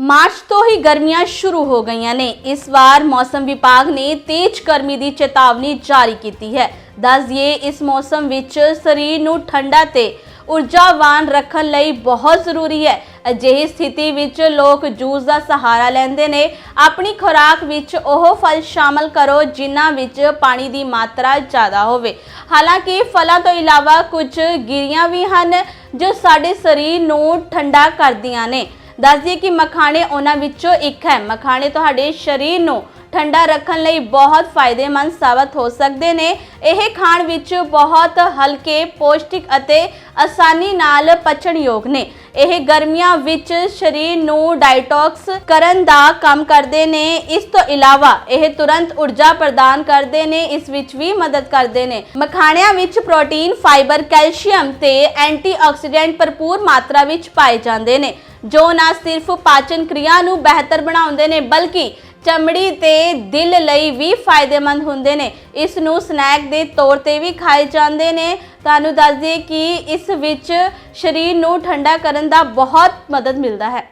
March ਤੋਂ ਹੀ ਗਰਮੀਆਂ ਸ਼ੁਰੂ ਹੋ ਗਈਆਂ ਨੇ। ਇਸ ਵਾਰ ਮੌਸਮ ਵਿਭਾਗ ਨੇ ਤੇਜ਼ ਗਰਮੀ ਦੀ ਚੇਤਾਵਨੀ ਜਾਰੀ ਕੀਤੀ ਹੈ। ਦੱਸ ਦਈਏ, ਇਸ ਮੌਸਮ ਵਿੱਚ ਸਰੀਰ ਨੂੰ ਠੰਡਾ ਤੇ ਊਰਜਾਵਾਨ ਰੱਖਣ ਲਈ ਬਹੁਤ ਜ਼ਰੂਰੀ ਹੈ। ਅਜਿਹੀ ਸਥਿਤੀ ਵਿੱਚ ਲੋਕ ਜੂਸ ਦਾ ਸਹਾਰਾ ਲੈਂਦੇ ਨੇ। ਆਪਣੀ ਖੁਰਾਕ ਵਿੱਚ ਉਹ ਫਲ ਸ਼ਾਮਲ ਕਰੋ, ਜਿਨ੍ਹਾਂ ਵਿੱਚ ਪਾਣੀ ਦੀ ਮਾਤਰਾ ਜ਼ਿਆਦਾ ਹੋਵੇ। ਹਾਲਾਂਕਿ ਫਲਾਂ ਤੋਂ ਇਲਾਵਾ ਕੁਝ ਗਿਰੀਆਂ ਵੀ ਹਨ, ਜੋ ਸਾਡੇ ਸਰੀਰ ਨੂੰ ਠੰਡਾ ਕਰਦੀਆਂ ਨੇ। ਦੱਸ ਦਈਏ ਕਿ ਮਖਾਣੇ ਉਹਨਾਂ ਵਿੱਚੋਂ ਇੱਕ ਹੈ। ਮਖਾਣੇ ਤੁਹਾਡੇ ਸਰੀਰ ਨੂੰ ਠੰਡਾ ਰੱਖਣ ਲਈ ਬਹੁਤ ਫਾਇਦੇਮੰਦ ਸਾਬਤ ਹੋ ਸਕਦੇ ਨੇ। ਇਹ ਖਾਣ ਵਿੱਚ ਬਹੁਤ ਹਲਕੇ, ਪੌਸ਼ਟਿਕ ਅਤੇ ਆਸਾਨੀ ਨਾਲ ਪਚਣਯੋਗ ਨੇ। ਇਹ ਗਰਮੀਆਂ ਵਿੱਚ ਸਰੀਰ ਨੂੰ ਡਾਈਟੌਕਸ ਕਰਨ ਦਾ ਕੰਮ ਕਰਦੇ ਨੇ। ਇਸ ਤੋਂ ਇਲਾਵਾ ਇਹ ਤੁਰੰਤ ਊਰਜਾ ਪ੍ਰਦਾਨ ਕਰਦੇ ਨੇ, ਇਸ ਵਿੱਚ ਵੀ ਮਦਦ ਕਰਦੇ ਨੇ। ਮਖਾਣਿਆਂ ਵਿੱਚ ਪ੍ਰੋਟੀਨ, ਫਾਈਬਰ, ਕੈਲਸ਼ੀਅਮ ਤੇ ਐਂਟੀਆਕਸੀਡੈਂਟ ਭਰਪੂਰ ਮਾਤਰਾ ਵਿੱਚ ਪਾਏ ਜਾਂਦੇ ਨੇ। ਜੋ ਨਾ ਸਿਰਫ ਪਾਚਨ ਕਿਰਿਆ ਨੂੰ ਬਿਹਤਰ ਬਣਾਉਂਦੇ ਨੇ, ਬਲਕਿ ਚਮੜੀ ਤੇ ਦਿਲ ਲਈ ਵੀ ਫਾਇਦੇਮੰਦ ਹੁੰਦੇ ਨੇ। ਇਸ ਨੂੰ ਸਨੈਕ ਦੇ ਤੌਰ ਤੇ ਵੀ ਖਾਏ ਜਾਂਦੇ ਨੇ। ਤੁਹਾਨੂੰ ਦੱਸ ਦਈਏ ਕਿ ਇਸ ਵਿੱਚ ਸਰੀਰ ਨੂੰ ਠੰਡਾ ਕਰਨ ਦਾ ਬਹੁਤ ਮਦਦ ਮਿਲਦਾ ਹੈ।